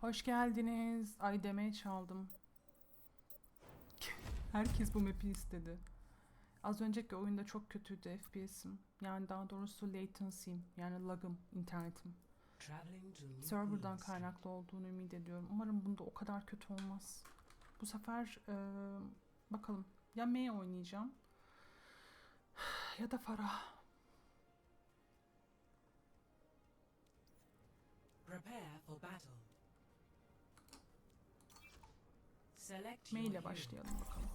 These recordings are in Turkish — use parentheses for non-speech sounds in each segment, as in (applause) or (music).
Hoş geldiniz. Ay demeye çaldım. Herkes bu map'i istedi. Az önceki oyunda çok kötüydü FPS'im. Yani daha doğrusu latency'm. Yani lag'ım, internetim. Server'dan kaynaklı olduğunu ümit ediyorum. Umarım bunda o kadar kötü olmaz. Bu sefer eee, bakalım. Ya Mei oynayacağım. Ya da Farah. Prepare for battle. Hero. başlayalım bakalım.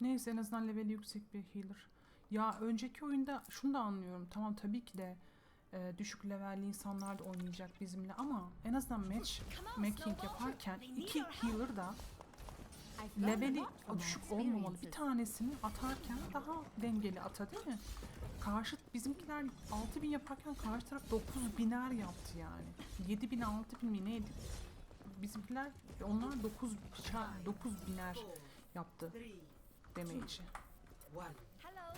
Neyse en azından leveli yüksek bir healer. Ya önceki oyunda şunu da anlıyorum. Tamam tabii ki de e, düşük levelli insanlar da oynayacak bizimle ama en azından match making yaparken iki healer da leveli düşük olmamalı. Bir tanesini atarken daha dengeli ata değil mi? Karşı bizimkiler 6000 yaparken karşı taraf 9000'er yaptı yani. 7000 6000 mi neydi? Bizimkiler onlar 9 9000'er yaptı Three, demeyici. one. Hello.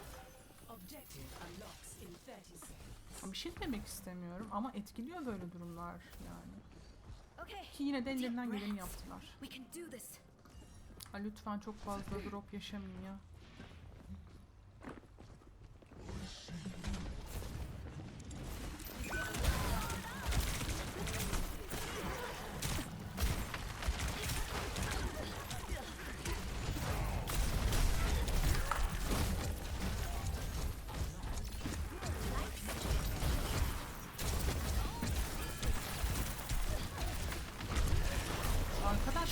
Objective unlocks in 30 seconds. Ama Bir şey demek istemiyorum ama etkiliyor böyle durumlar yani. Ki yine de ellerinden geleni yaptılar. Ha, lütfen çok fazla drop yaşamayın ya.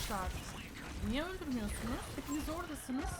Arkadaşlar niye öldürmüyorsunuz? Hepiniz oradasınız.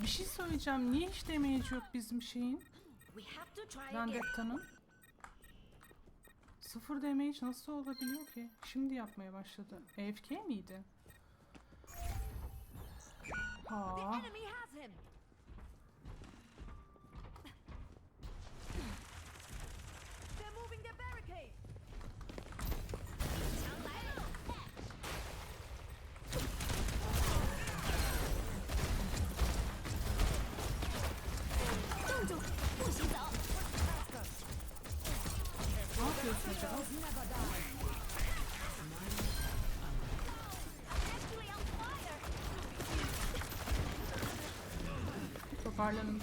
Bir şey söyleyeceğim. Niye hiç damage yok bizim şeyin? Vendetta'nın. Sıfır damage nasıl olabiliyor ki? Şimdi yapmaya başladı. AFK miydi? The Ha. Yapıyorsun acaba? I'm actually on fire. Toparlanın.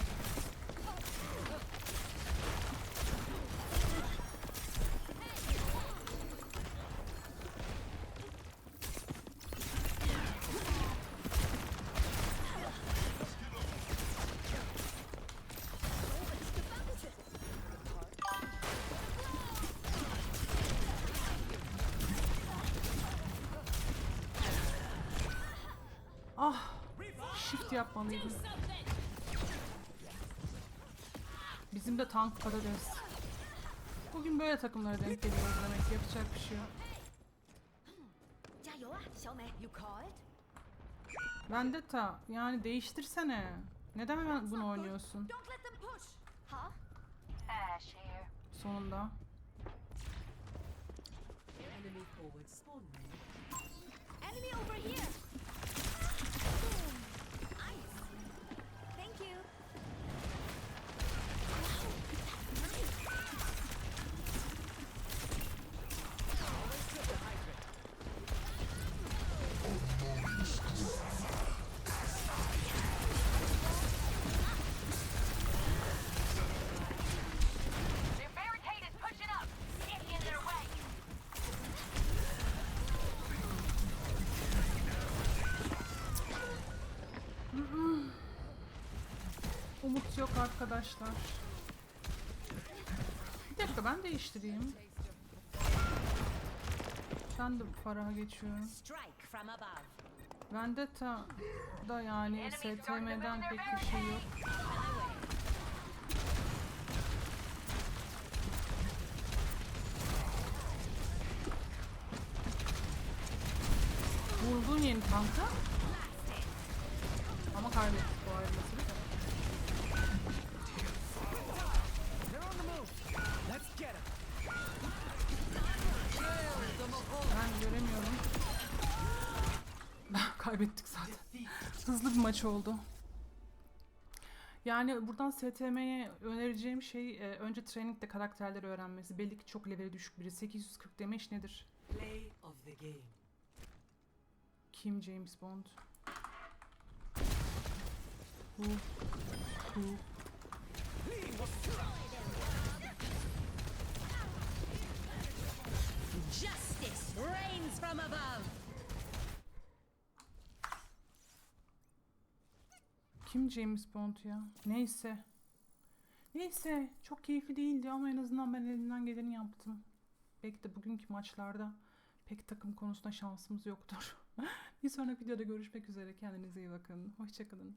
Ah. Shift yapmalıydım. Bizim de tank Karadeniz. Bugün böyle takımlara denk geliyoruz demek yapacak bir şey yok. Vendetta yani değiştirsene. Neden hemen bunu oynuyorsun? Sonunda. Enemy over here. Yok arkadaşlar. Bir dakika ben değiştireyim. yüzden de Farah'a geçiyorum. Vendetta da yani STM'den pek bir şey yok. Vurdun yeni tankı. Ama kaybettik Kaybettik zaten. Hızlı bir maç oldu. Yani buradan STM'ye önereceğim şey e, önce trainingde karakterleri öğrenmesi. Belli ki çok leveli düşük biri. 840 demeç nedir? Play of the game. Kim James Bond? Who? Who? Justice reigns from above. Kim James Bond ya? Neyse. Neyse. Çok keyifli değildi ama en azından ben elimden geleni yaptım. Belki de bugünkü maçlarda pek takım konusunda şansımız yoktur. (laughs) bir sonraki videoda görüşmek üzere. Kendinize iyi bakın. Hoşçakalın.